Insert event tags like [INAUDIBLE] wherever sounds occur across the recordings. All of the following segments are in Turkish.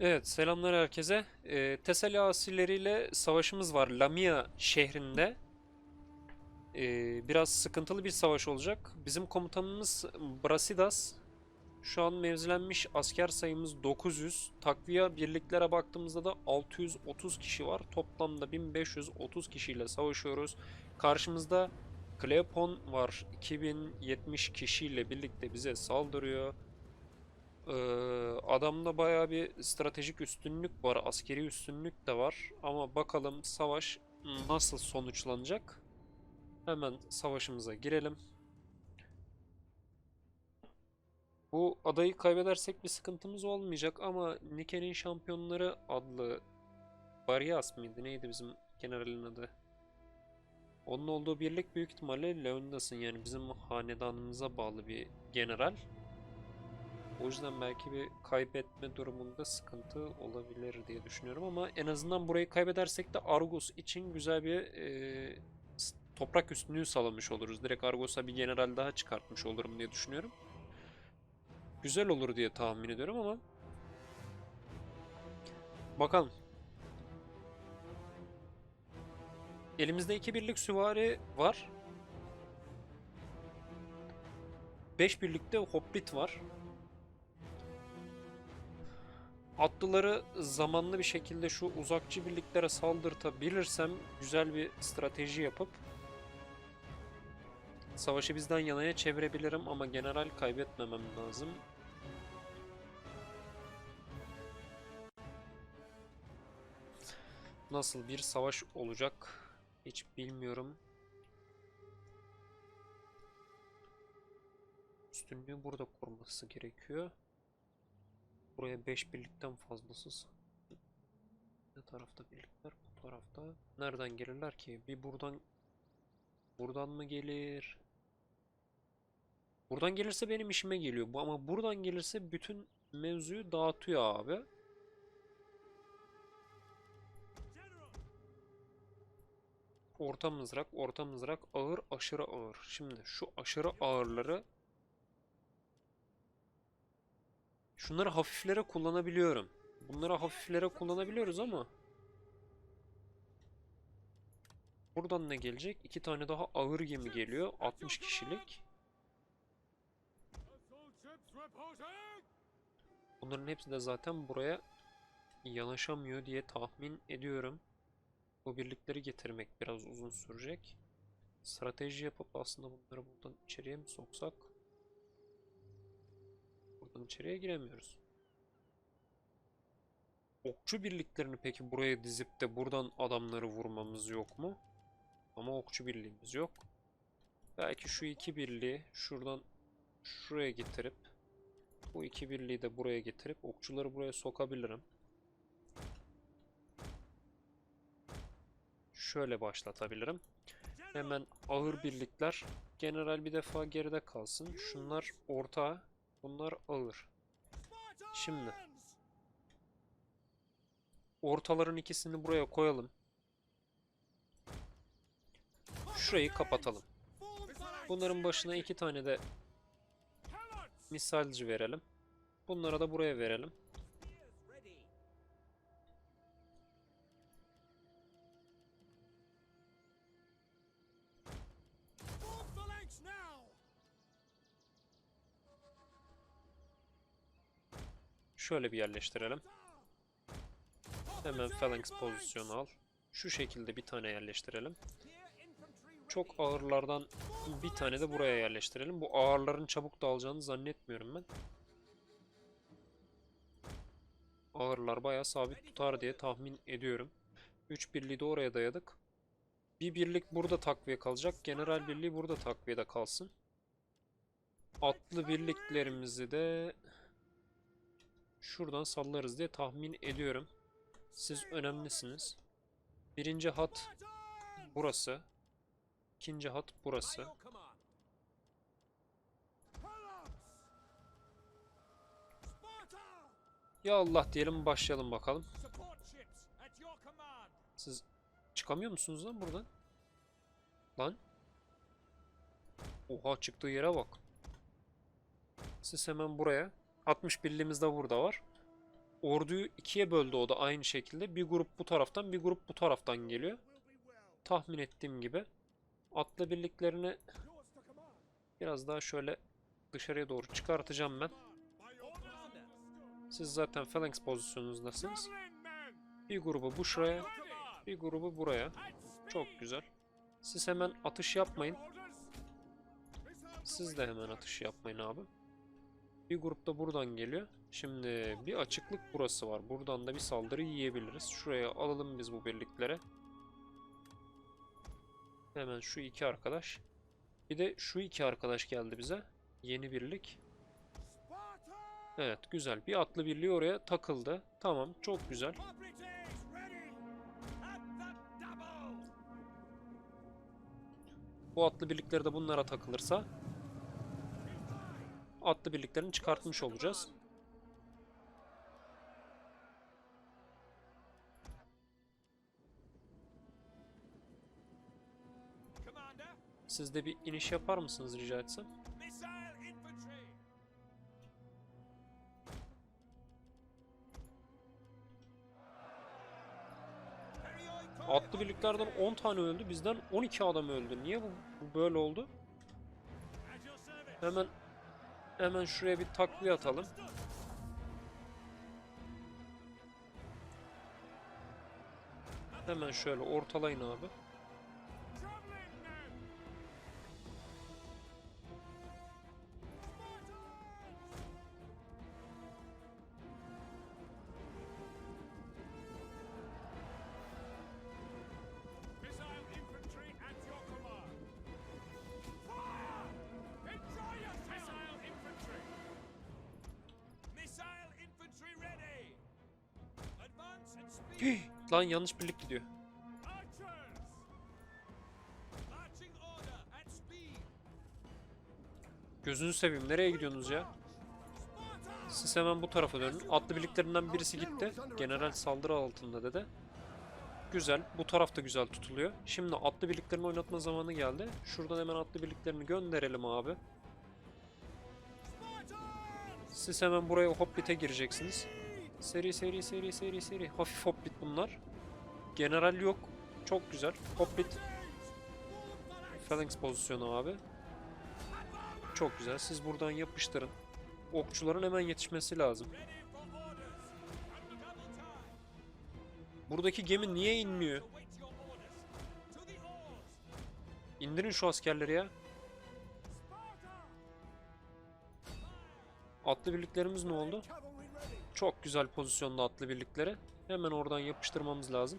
Evet, selamlar herkese. Ee, Tesali asileriyle savaşımız var Lamia şehrinde. Ee, biraz sıkıntılı bir savaş olacak. Bizim komutanımız Brasidas. Şu an mevzilenmiş asker sayımız 900. Takviye birliklere baktığımızda da 630 kişi var. Toplamda 1530 kişiyle savaşıyoruz. Karşımızda Kleopon var. 2070 kişiyle birlikte bize saldırıyor. Ee, adamda bayağı bir stratejik üstünlük var, askeri üstünlük de var. Ama bakalım savaş nasıl sonuçlanacak? Hemen savaşımıza girelim. Bu adayı kaybedersek bir sıkıntımız olmayacak ama Nike'nin Şampiyonları adlı Barrias mıydı? Neydi bizim generalin adı? Onun olduğu birlik büyük ihtimalle Leonidas'ın yani bizim hanedanımıza bağlı bir general. O yüzden belki bir kaybetme durumunda sıkıntı olabilir diye düşünüyorum ama en azından burayı kaybedersek de Argos için güzel bir e, toprak üstünlüğü sağlamış oluruz. Direkt Argos'a bir general daha çıkartmış olurum diye düşünüyorum. Güzel olur diye tahmin ediyorum ama bakalım. Elimizde iki birlik süvari var. 5 birlikte hoplit var. Atlıları zamanlı bir şekilde şu uzakçı birliklere saldırtabilirsem güzel bir strateji yapıp savaşı bizden yanaya çevirebilirim ama general kaybetmemem lazım. Nasıl bir savaş olacak hiç bilmiyorum. Üstünlüğü burada kurması gerekiyor. Buraya 5 birlikten fazlasız. Ne tarafta birlikler? Bu tarafta. Nereden gelirler ki? Bir buradan buradan mı gelir? Buradan gelirse benim işime geliyor. Bu ama buradan gelirse bütün mevzuyu dağıtıyor abi. Orta mızrak, orta mızrak, ağır, aşırı ağır. Şimdi şu aşırı ağırları Şunları hafiflere kullanabiliyorum. Bunları hafiflere kullanabiliyoruz ama Buradan ne gelecek? İki tane daha ağır gemi geliyor. 60 kişilik. Bunların hepsi de zaten buraya yanaşamıyor diye tahmin ediyorum. Bu birlikleri getirmek biraz uzun sürecek. Strateji yapıp aslında bunları buradan içeriye mi soksak? Buradan içeriye giremiyoruz. Okçu birliklerini peki buraya dizip de buradan adamları vurmamız yok mu? Ama okçu birliğimiz yok. Belki şu iki birliği şuradan şuraya getirip bu iki birliği de buraya getirip okçuları buraya sokabilirim. Şöyle başlatabilirim. Hemen ağır birlikler general bir defa geride kalsın. Şunlar orta, bunlar ağır. Şimdi ortaların ikisini buraya koyalım. Şurayı kapatalım. Bunların başına iki tane de misalci verelim. Bunlara da buraya verelim. Şöyle bir yerleştirelim. Hemen phalanx pozisyonu al. Şu şekilde bir tane yerleştirelim. Çok ağırlardan bir tane de buraya yerleştirelim. Bu ağırların çabuk dağılacağını zannetmiyorum ben. Ağırlar bayağı sabit tutar diye tahmin ediyorum. 3 birliği de oraya dayadık. Bir birlik burada takviye kalacak. General birliği burada takviyede kalsın. Atlı birliklerimizi de şuradan sallarız diye tahmin ediyorum. Siz önemlisiniz. Birinci hat burası. İkinci hat burası. Ya Allah diyelim başlayalım bakalım. Siz çıkamıyor musunuz lan buradan? Lan. Oha çıktığı yere bak. Siz hemen buraya. 60 birliğimiz de burada var. orduyu ikiye böldü o da aynı şekilde. Bir grup bu taraftan, bir grup bu taraftan geliyor. Tahmin ettiğim gibi. Atlı birliklerini biraz daha şöyle dışarıya doğru çıkartacağım ben. Siz zaten phalanx pozisyonunuzdasınız. Bir grubu bu şuraya, bir grubu buraya. Çok güzel. Siz hemen atış yapmayın. Siz de hemen atış yapmayın abi. Bir grup da buradan geliyor. Şimdi bir açıklık burası var. Buradan da bir saldırı yiyebiliriz. Şuraya alalım biz bu birliklere. Hemen şu iki arkadaş. Bir de şu iki arkadaş geldi bize. Yeni birlik. Evet güzel. Bir atlı birliği oraya takıldı. Tamam çok güzel. Bu atlı birlikleri de bunlara takılırsa atlı birliklerini çıkartmış olacağız. Siz de bir iniş yapar mısınız rica etsem? Atlı birliklerden 10 tane öldü. Bizden 12 adam öldü. Niye bu, bu böyle oldu? Hemen hemen şuraya bir takviye atalım. Hemen şöyle ortalayın abi. [GASPS] Lan yanlış birlik gidiyor. Gözünü seveyim nereye gidiyorsunuz ya? Siz hemen bu tarafa dönün. Atlı birliklerinden birisi gitti. General saldırı altında dedi. Güzel. Bu taraf da güzel tutuluyor. Şimdi atlı birliklerini oynatma zamanı geldi. Şuradan hemen atlı birliklerini gönderelim abi. Siz hemen buraya hoplite gireceksiniz. Seri seri seri seri seri. Hafif hoplit bunlar. General yok. Çok güzel. Hoplit. Phalanx pozisyonu abi. Çok güzel. Siz buradan yapıştırın. Okçuların hemen yetişmesi lazım. Buradaki gemi niye inmiyor? İndirin şu askerleri ya. Atlı birliklerimiz ne oldu? Çok güzel pozisyonda atlı birlikleri. Hemen oradan yapıştırmamız lazım.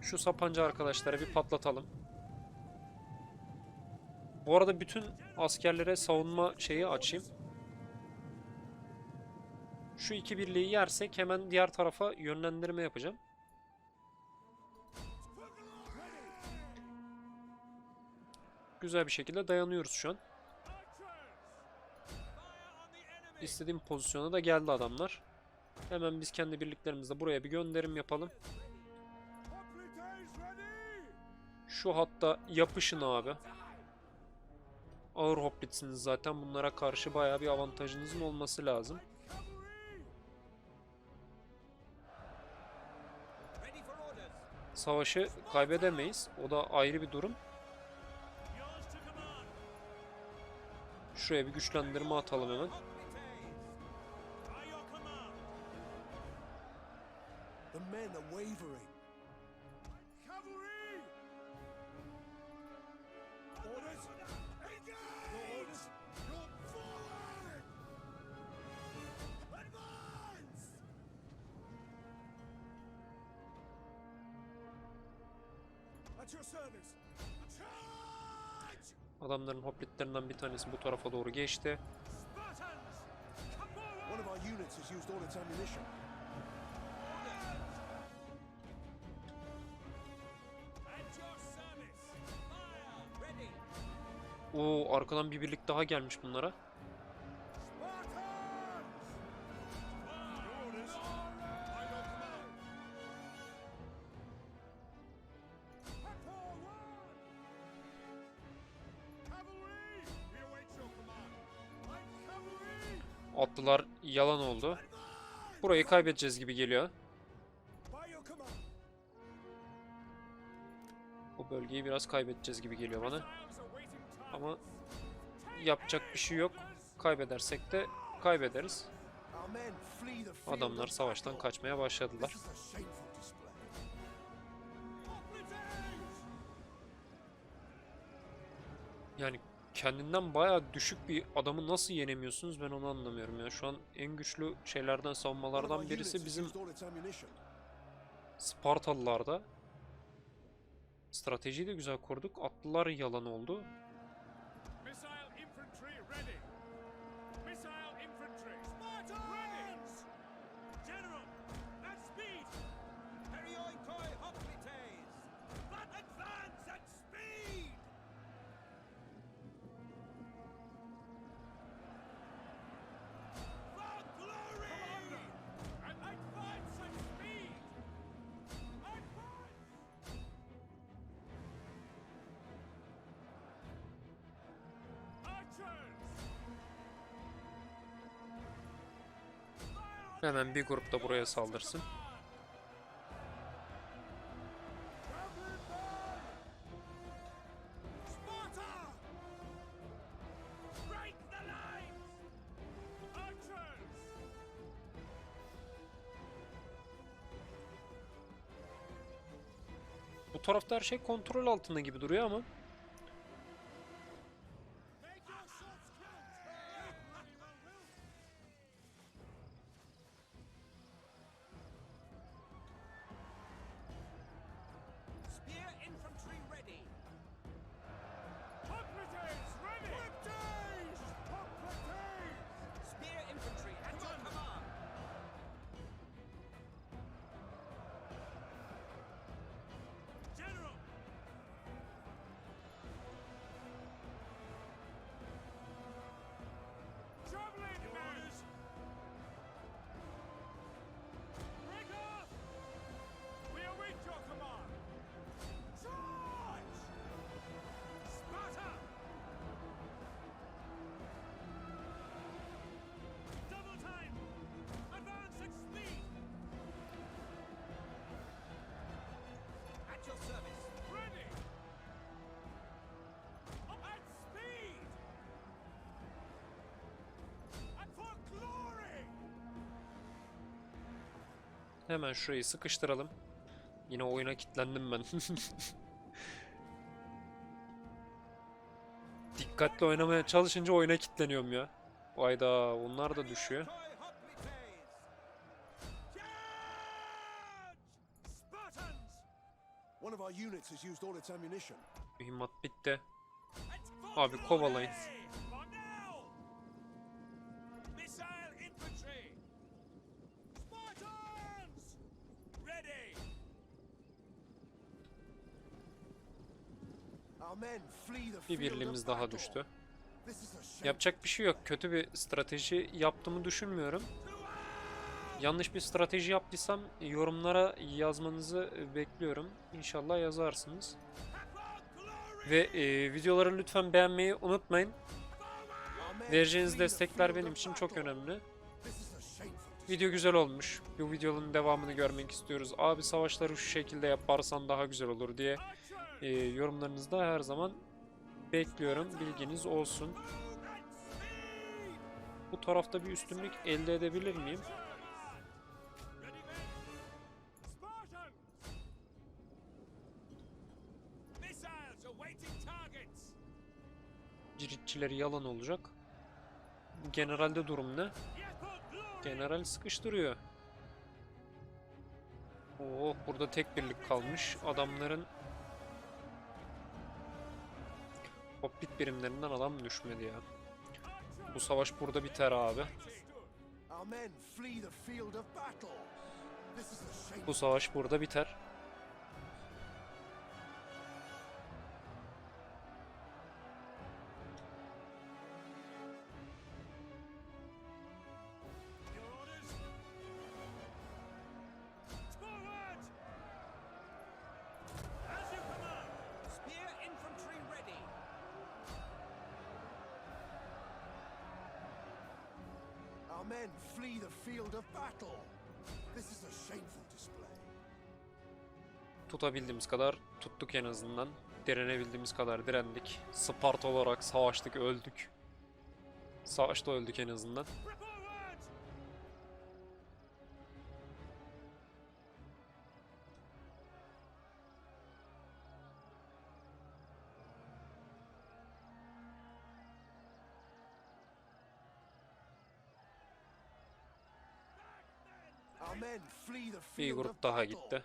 Şu sapancı arkadaşlara bir patlatalım. Bu arada bütün askerlere savunma şeyi açayım. Şu iki birliği yersek hemen diğer tarafa yönlendirme yapacağım. Güzel bir şekilde dayanıyoruz şu an. İstediğim pozisyona da geldi adamlar. Hemen biz kendi birliklerimizle buraya bir gönderim yapalım. Şu hatta yapışın abi. Ağır hoplitsiniz zaten. Bunlara karşı bayağı bir avantajınızın olması lazım. Savaşı kaybedemeyiz. O da ayrı bir durum. Şuraya bir güçlendirme atalım hemen. At your service. Charge! Adamların hoplitlerinden bir tanesi bu tarafa doğru geçti. Oo arkadan bir birlik daha gelmiş bunlara. Atlılar yalan oldu. Burayı kaybedeceğiz gibi geliyor. Bu bölgeyi biraz kaybedeceğiz gibi geliyor bana. Ama yapacak bir şey yok. Kaybedersek de kaybederiz. Adamlar savaştan kaçmaya başladılar. Yani kendinden bayağı düşük bir adamı nasıl yenemiyorsunuz ben onu anlamıyorum ya. Şu an en güçlü şeylerden, savunmalardan birisi bizim. Spartalılarda. Stratejiyi de güzel kurduk. Atlılar yalan oldu. Hemen bir grup da buraya saldırsın. Bu tarafta her şey kontrol altında gibi duruyor ama hemen şurayı sıkıştıralım. Yine oyuna kilitlendim ben. [LAUGHS] Dikkatli oynamaya çalışınca oyuna kilitleniyorum ya. Vayda onlar da düşüyor. Mühimmat bitti. Abi kovalayın. Bir birliğimiz daha düştü. Yapacak bir şey yok. Kötü bir strateji yaptığımı düşünmüyorum. Yanlış bir strateji yaptıysam yorumlara yazmanızı bekliyorum. İnşallah yazarsınız. Ve e, videoları lütfen beğenmeyi unutmayın. Vereceğiniz destekler benim için çok önemli. Video güzel olmuş. Bu videonun devamını görmek istiyoruz. Abi savaşları şu şekilde yaparsan daha güzel olur diye E, yorumlarınızda her zaman bekliyorum. Bilginiz olsun. Bu tarafta bir üstünlük elde edebilir miyim? Ciritçileri yalan olacak. Generalde durum ne? General sıkıştırıyor. Oo, burada tek birlik kalmış. Adamların Hobbit birimlerinden adam düşmedi ya. Bu savaş burada biter abi. Bu savaş burada biter. Tutabildiğimiz kadar tuttuk en azından. Direnebildiğimiz kadar direndik. Sparta olarak savaştık, öldük. Savaşta öldük en azından. Bir grup daha gitti.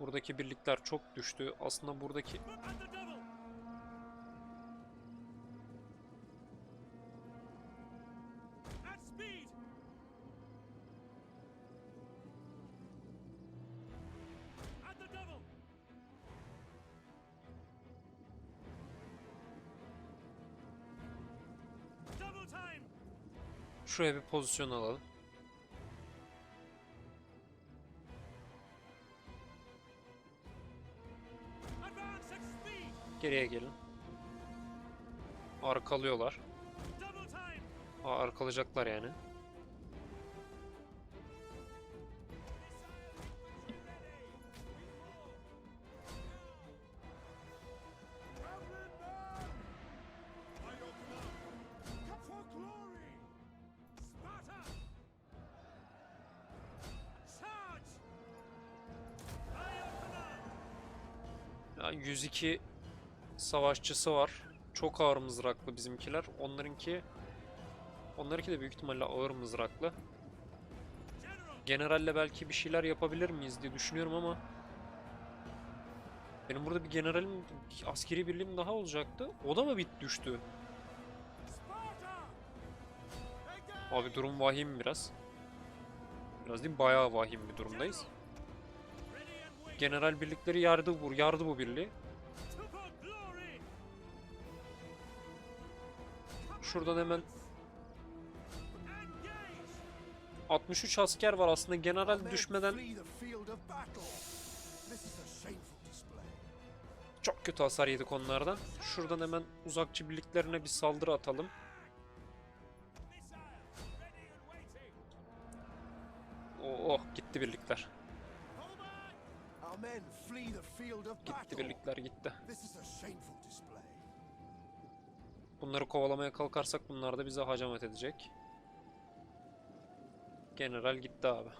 Buradaki birlikler çok düştü. Aslında buradaki At the double! At speed! At the double! Double time! şuraya bir pozisyon alalım. Geriye gelin. Arkalıyorlar. Aa, arkalayacaklar yani. Yani 102 savaşçısı var. Çok ağır mızraklı bizimkiler. Onlarınki Onlarınki de büyük ihtimalle ağır mızraklı. General! Generalle belki bir şeyler yapabilir miyiz diye düşünüyorum ama benim burada bir generalim, askeri birliğim daha olacaktı. O da mı bit düştü? Abi durum vahim biraz. Biraz değil bayağı vahim bir durumdayız. General birlikleri yardı vur, yardı bu birliği. Şuradan hemen Engage! 63 asker var aslında general düşmeden çok kötü hasar yedik onlardan. Şuradan hemen uzakçı birliklerine bir saldırı atalım. Oh, oh gitti birlikler. Gitti birlikler gitti. Bunları kovalamaya kalkarsak bunlar da bize hacamet edecek. General gitti abi.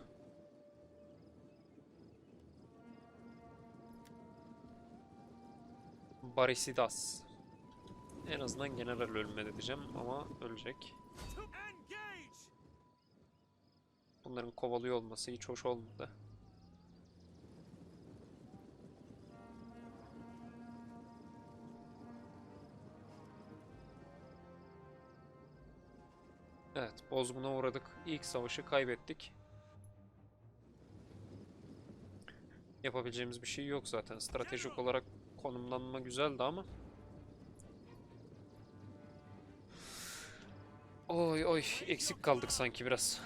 Barisidas. En azından general ölmedi diyeceğim ama ölecek. Bunların kovalıyor olması hiç hoş olmadı. Evet, bozguna uğradık. İlk savaşı kaybettik. Yapabileceğimiz bir şey yok zaten. Stratejik olarak konumlanma güzeldi ama. Oy oy, eksik kaldık sanki biraz.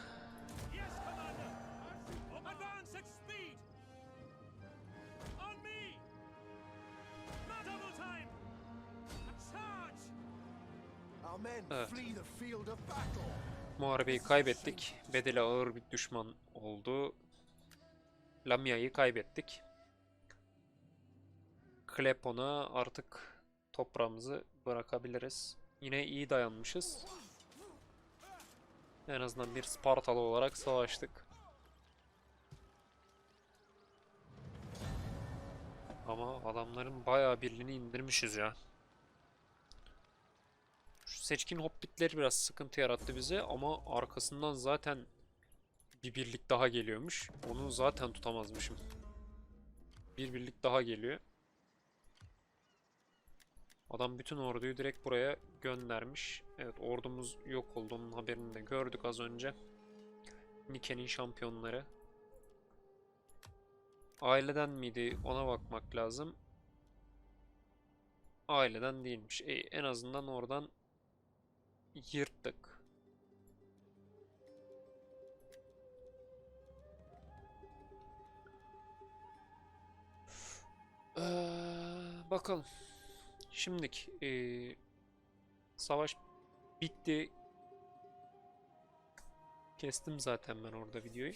Muharebeyi kaybettik. Bedeli ağır bir düşman oldu. Lamia'yı kaybettik. Klepon'a artık toprağımızı bırakabiliriz. Yine iyi dayanmışız. En azından bir Spartalı olarak savaştık. Ama adamların bayağı birliğini indirmişiz ya. Seçkin hobbitleri biraz sıkıntı yarattı bize ama arkasından zaten bir birlik daha geliyormuş. Onu zaten tutamazmışım. Bir birlik daha geliyor. Adam bütün orduyu direkt buraya göndermiş. Evet ordumuz yok oldu. Onun haberini de gördük az önce. Nike'nin şampiyonları. Aileden miydi ona bakmak lazım. Aileden değilmiş. E, en azından oradan yırttık. Ee, bakalım. Şimdilik ee, savaş bitti. Kestim zaten ben orada videoyu.